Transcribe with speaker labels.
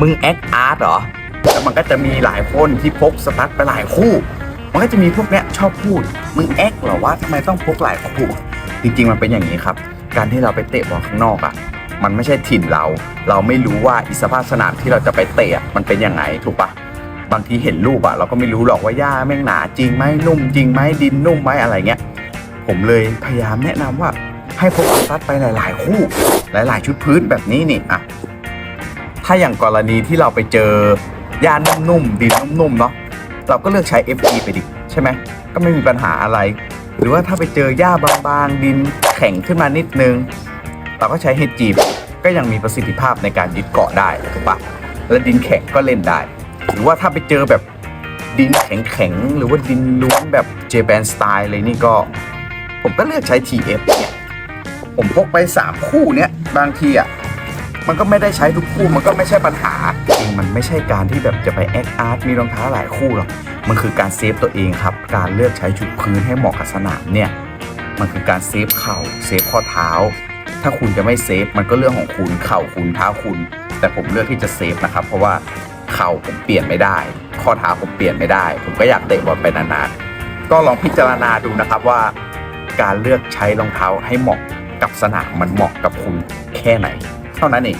Speaker 1: มึงแอคอาร์ตเหรอแล้วมันก็จะมีหลายคนที่พกสตั๊ดไปหลายคู่ มันก็จะมีพวกเนี้ยชอบพูด มึงแอคเหรอวะทำไมต้องพกหลายคู่ จริงๆมันเป็นอย่างนี้ครับ การที่เราไปเตะบอลข้างนอกอะ มันไม่ใช่ถิ่นเรา เราไม่รู้ว่าอิสภาพสนามที่เราจะไปเตะอะมันเป็นยังไงถูกปะบางทีเห็นรูปอะเราก็ไม่รู้หรอกว่าหญ้าแม่งหนาจริงไหมนุ่มจริงไหมดินนุ่มไหมอะไรเงี้ย ผมเลยพยายามแนะนำว่าให้พกสตั๊ดไปหลาย ๆ คู่ หลาย ๆ ชุดพื้นแบบนี้นี่อะ ถ้าอย่างกรณีที่เราไปเจอหญ้านุ่มๆดินนุ่มๆเนาะเราก็เลือกใช้ FE ไปดิใช่ไหมก็ไม่มีปัญหาอะไร หรือว่าถ้าไปเจอหญ้าบางๆดินแข็งขึ้นมานิดนึง เราก็ใช้ HG ก็ยังมีประสิทธิภาพในการยึดเกาะได้ถูกปะและดินแข็งก็เล่นได้ หรือว่าถ้าไปเจอแบบดินแข็งๆหรือว่าดินล้วนแบบเจแปนสไตล์เลยนี่ก็ ผมก็เลือกใช้ TF เนี่ยผมพกไป 3 คู่เนี้ยบางทีอะ มันก็ไม่ได้ใช้ทุกคู่มันก็ไม่ใช่ปัญหาจริงมันไม่ใช่การที่แบบจะไปแอคอาร์ตมีรองเท้าหลายคู่หรอกมันคือการเซฟตัวเองครับ การเลือกใช้ชุดพื้นให้เหมาะกับสนามเนี่ยมันคือการเซฟเข่าเซฟข้อเท้า ถ้าคุณจะไม่เซฟมันก็เรื่องของคุณเข่าคุณเท้าคุณ แต่ผมเลือกที่จะเซฟนะครับ เพราะว่าเข่าผมเปลี่ยนไม่ได้ ข้อเท้าผมเปลี่ยนไม่ได้ ผมก็อยากเตะบอลไปนานๆก็ลองพิจารณาดูนะครับว่า การเลือกใช้รองเท้าให้เหมาะกับสนามมันเหมาะกับคุณแค่ไหน เท่านั้นเอง